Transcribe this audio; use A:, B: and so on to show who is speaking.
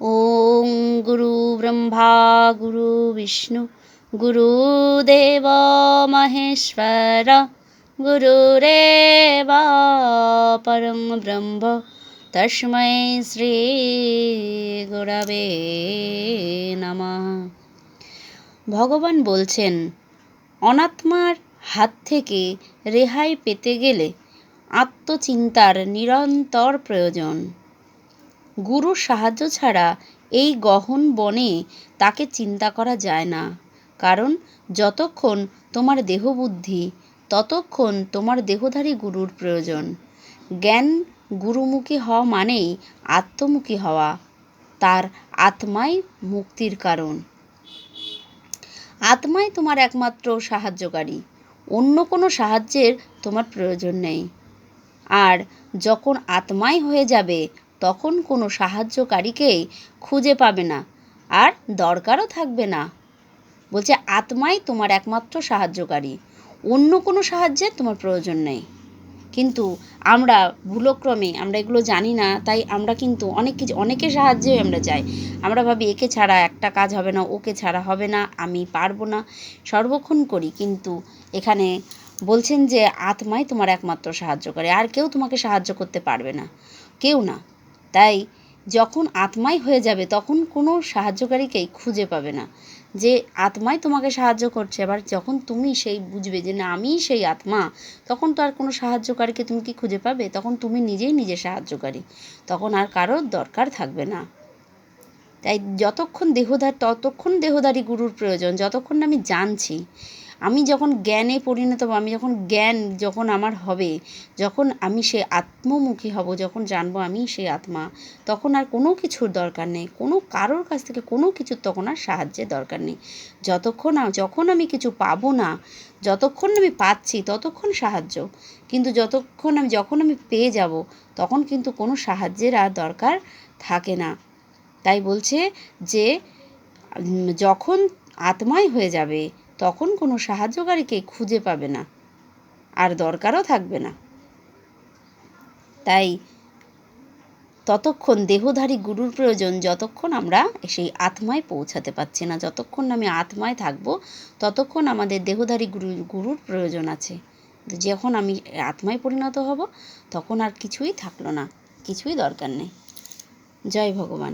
A: ॐ गुरुब्रह्मा गुरुविष्णु गुरुदेव महेश्वर गुरुरेव परं ब्रह्म তস্মৈ শ্রী গুরবে নমঃ ভগবান বলছেন অনাত্মার হাত থেকে রেহাই পেতে গেলে আত্মচিন্তার নিরন্তর প্রয়োজন গুরুর সাহায্য ছাড়া এই গহন বনে তাকে চিন্তা করা যায় না। কারণ যতক্ষণ তোমার দেহবুদ্ধি, ততক্ষণ তোমার দেহধারী গুরুর প্রয়োজন। জ্ঞান গুরুমুখী হওয়া মানেই আত্মমুখী হওয়া, তার আত্মাই মুক্তির কারণ। আত্মাই তোমার একমাত্র সাহায্যকারী, অন্য কোনো সাহায্যের তোমার প্রয়োজন নেই। আর যখন আত্মাই হয়ে যাবে তখন কোনো সাহায্যকারীকেই খুঁজে পাবে না আর দরকারও থাকবে না। বলছে, আত্মাই তোমার একমাত্র সাহায্যকারী। অন্য কোনো সাহায্যের তোমার প্রয়োজন নেই। কিন্তু আমরা ভুলক্রমে, আমরা এগুলো জানি না, তাই আমরা কিন্তু অনেক কিছু, অনেকের সাহায্যে আমরা যাই। আমরা ভাবি, একে ছাড়া একটা কাজ হবে না, ওকে ছাড়া হবে না, আমি পারব না, সর্বক্ষণ করি। কিন্তু এখানে বলছেন যে, আত্মাই তোমার একমাত্র সাহায্য করে আর কেউ তোমাকে সাহায্য করতে পারবে না। কেউ না। তাই যখন আত্মাই হয়ে যাবে, তখন কোনো সাহায্যকারীকেই খুঁজে পাবে না। যে আত্মাই তোমাকে সাহায্য করছে, আবার যখন তুমি সেই বুঝবে যে না, আমিই সেই আত্মা, তখন তো আর কোনো সাহায্যকারীকে তুমি কি খুঁজে পাবে? তখন তুমি নিজেই নিজে সাহায্যকারী, তখন আর কারোর দরকার থাকবে না। তাই যতক্ষণ দেহধার ততক্ষণ দেহধারী গুরুর প্রয়োজন, যতক্ষণ আমি জানছি আমি যখন জ্ঞানে পরিণত হব, আমি যখন জ্ঞান যখন আমার হবে, যখন আমি সে আত্মমুখী হব, যখন জানব আমি সেই আত্মা, তখন আর কোনো কিছুর দরকার নেই, কোনো কারোর কাছ থেকে কোনো কিছুর তখন আর সাহায্যের দরকার নেই। যতক্ষণ যখন আমি কিছু পাবো না, যতক্ষণ আমি পাচ্ছি ততক্ষণ সাহায্য, কিন্তু যতক্ষণ আমি, যখন আমি পেয়ে যাব, তখন কিন্তু কোনো সাহায্যের আর দরকার থাকে না। তাই বলছে যে যখন আত্মাই হয়ে যাবে তখন কোনো সাহায্যকারীকে খুঁজে পাবে না। আর দরকারও থাকবে না। তাই ততক্ষণ দেহধারী গুরুর প্রয়োজন, যতক্ষণ আমরা সেই আত্মায় পৌঁছাতে পারছি না, যতক্ষণ আমি আত্মায় থাকব, ততক্ষণ আমাদের দেহধারী গুরু, গুরুর প্রয়োজন আছে। যখন আমি আত্মায় পরিণত হব, তখন আর কিছুই থাকল না, কিছুই দরকার নেই। জয় ভগবান।